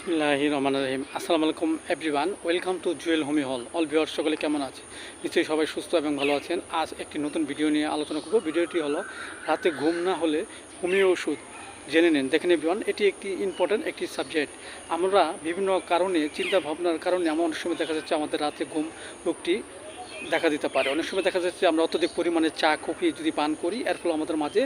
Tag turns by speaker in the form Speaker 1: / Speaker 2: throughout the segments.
Speaker 1: বিসমিল্লাহি রহমান রহিম। আসসালামু আলাইকুম এভরিওয়ান ওয়েলকাম টু জুয়েল হোমি হল অল ভিওর সকলে কেমন আছে? নিশ্চয়ই সবাই সুস্থ এবং ভালো আছেন। আজ একটি নতুন ভিডিও নিয়ে আলোচনা করব। ভিডিওটি হলো, রাতে ঘুম না হলে হোমিও ওষুধ। জেনে নেন। দেখেন এভরিওয়ান এটি একটি ইম্পর্ট্যান্ট একটি সাবজেক্ট আমরা বিভিন্ন কারণে চিন্তা ভাবনার কারণে এমন অনেক সময় দেখা যাচ্ছে আমাদের রাতে ঘুম রোগটি দেখা দিতে পারে। অনেক সময় দেখা যাচ্ছে আমরা অত্যধিক পরিমাণে চা, কফি যদি পান করি, এর ফলে আমাদের মাঝে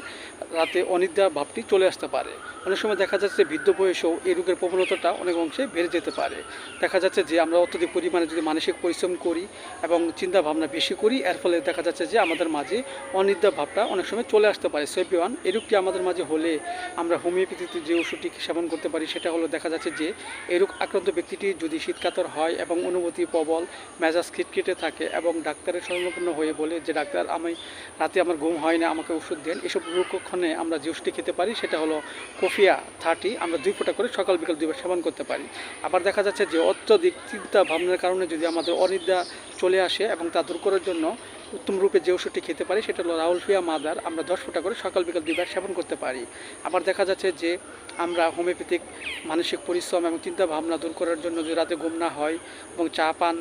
Speaker 1: রাতে অনিদ্রা ভাবটি চলে আসতে পারে। অনেক সময় দেখা যাচ্ছে বৃদ্ধ বয়সেও এই রোগের প্রবণতাটা অনেক অংশে বেড়ে যেতে পারে। দেখা যাচ্ছে যে আমরা অত্যধিক পরিমাণে যদি মানসিক পরিশ্রম করি এবং চিন্তা ভাবনা বেশি করি, এর ফলে দেখা যাচ্ছে যে আমাদের মাঝে অনিদ্রা ভাবটা অনেক সময় চলে আসতে পারে। সেভিওয়ান এই রোগটি আমাদের মাঝে হলে আমরা হোমিওপ্যাথিতে যে ওষুধটি সেবন করতে পারি, সেটা হলো দেখা যাচ্ছে যে এই রোগ আক্রান্ত ব্যক্তিটি যদি শীতকাতর হয় এবং অনুভূতি প্রবল, মেজাজ খিটখিটে থাকে এবং ডাক্তারের স্বর্ণপূর্ণ হয়ে বলে যে, ডাক্তার, আমি রাতে আমার ঘুম হয় না, আমাকে ওষুধ দেন। এসব রোগক্ষণে আমরা যে ওষুধটি খেতে পারি, সেটা হলো কোফিয়া থার্টি, আমরা দুই ফোঁটা করে সকাল বিকাল দুইবার সেবন করতে পারি। আবার দেখা যাচ্ছে যে অত্যধিক চিন্তা ভাবনার কারণে যদি আমাদের অনিদ্রা চলে আসে এবং তা দূর করার জন্য উত্তম রূপে যে ওষুধটি খেতে পারি সেটা হলো রাহুল ফিয়া মাদার। আমরা দশ ফোঁটা করে সকাল বিকাল দুইবার সেবন করতে পারি। আবার দেখা যাচ্ছে যে আমরা হোমিওপ্যাথিক মানসিক পরিশ্রম এবং চিন্তা ভাবনা দূর করার জন্য যদি রাতে ঘুম না হয় এবং চা, পান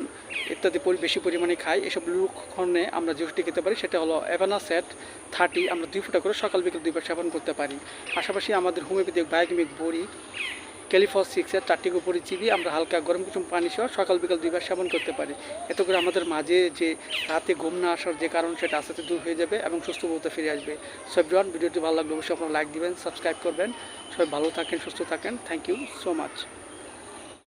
Speaker 1: ইত্যাদি বেশি পরিমাণে খাই, এসব লক্ষণে আমরা যে ওষুধটি খেতে পারি সেটা হলো অ্যাভানা সেট থার্টি। আমরা দুই ফোঁটা করে সকাল বিকাল দুইবার সেবন করতে পারি। পাশাপাশি আমাদের হোমিওপ্যাথিক, বায়োকেমিক, বড়ি ক্যালিফস সিক্সের চারটি উপরে চিবি আমরা হালকা গরম কিছু পানি সহ সকাল বিকাল দুইবার সেবন করতে পারি। এত করে আমাদের মাঝে যে রাতে ঘুম না আসার যে কারণ সেটা আস্তে আস্তে দূর হয়ে যাবে এবং সুস্থ বলতে ফিরে আসবে। সব জন ভিডিওটি ভালো লাগলে অবশ্যই আপনারা লাইক দিবেন সাবস্ক্রাইব করবেন। সবাই ভালো থাকেন, সুস্থ থাকেন। Thank you so much